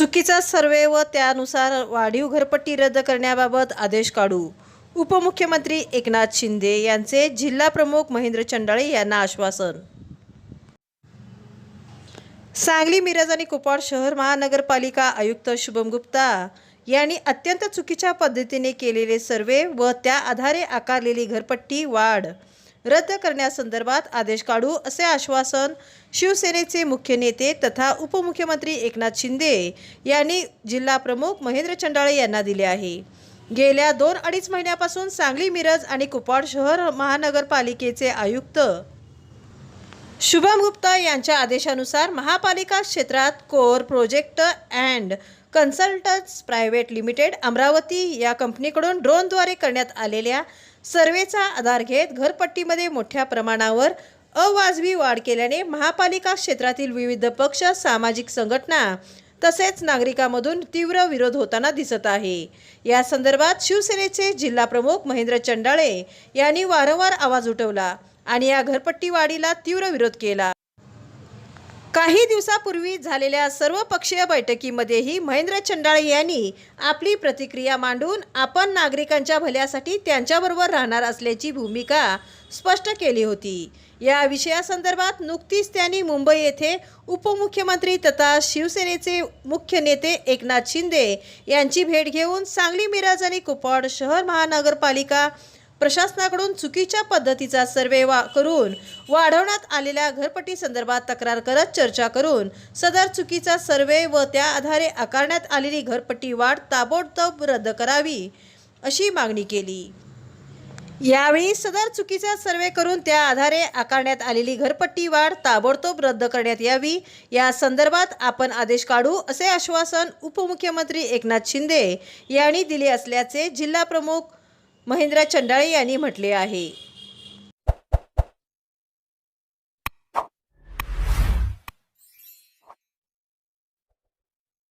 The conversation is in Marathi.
चुकीचा सर्वे व त्यानुसार वाढीव घरपट्टी रद्द करण्याबाबत आदेश काढू. उपमुख्यमंत्री एकनाथ शिंदे यांचे जिल्हा प्रमुख महेंद्र चंडाळे यांना आश्वासन. सांगली मिरज आणि कुपवाड शहर महानगरपालिका आयुक्त शुभम गुप्ता यांनी अत्यंत चुकीच्या पद्धतीने केलेले सर्वे व त्या आधारे आकारलेली घरपट्टी वाढ रद्द करण्यासंदर्भात आदेश काढू असे आश्वासन शिवसेनेचे मुख्य नेते तथा उपमुख्यमंत्री एकनाथ शिंदे यांनी जिल्हाप्रमुख महेंद्र चंडाळे यांना दिले आहे. गेल्या दोन अडीच महिन्यापासून सांगली मिरज आणि कुपवाड शहर महानगरपालिकेचे आयुक्त शुभम गुप्ता यांच्या आदेशानुसार महापालिका क्षेत्रात core project and consultants private limited Amravati या कंपनीकडून ड्रोनद्वारे करण्यात आलेल्या सर्वेचा आधार घेत घरपट्टीमध्ये मोठ्या प्रमाणावर अवाजवी वाढ केल्याने महापालिका क्षेत्रातील विविध पक्ष सामाजिक संघटना तसेच नागरिकांमधून तीव्र विरोध होताना दिसत आहे. या संदर्भात शिवसेनेचे जिल्हा प्रमुख महेंद्र चंडाळे यांनी वारंवार आवाज उठवला आणि या घरपट्टी वाढीला तीव्र विरोध केला. काही दिवसापूर्वी झालेल्या सर्वपक्षीय बैठकीमध्येही महेंद्र चंडाळे यांनी आपली प्रतिक्रिया मांडून आपण नागरिकांच्या भल्यासाठी त्यांच्याबरोबर राहणार असल्याची भूमिका स्पष्ट केली होती. या विषयासंदर्भात नुकतीच त्यांनी मुंबई येथे उपमुख्यमंत्री तथा शिवसेनेचे मुख्य नेते एकनाथ शिंदे यांची भेट घेऊन सांगली मिराज आणि कुपवाड शहर महानगरपालिका प्रशासनाकडून चुकीच्या पद्धतीचा सर्वे वा करून वाढवण्यात आलेल्या घरपट्टी संदर्भात तक्रार करत चर्चा करून सदर चुकीचा सर्वे व त्या आधारे आकारण्यात आलेली घरपट्टी वाढ ताबडतोब रद्द करावी अशी मागणी केली. यावेळी सदर चुकीचा सर्वे करून त्या आधारे आकारण्यात आलेली घरपट्टी वाढ ताबडतोब रद्द करण्यात यावी. या संदर्भात आपण आदेश काढू असे आश्वासन उपमुख्यमंत्री एकनाथ शिंदे यांनी दिले असल्याचे जिल्हा प्रमुख महेंद्र चंडाळे यांनी म्हटले आहे.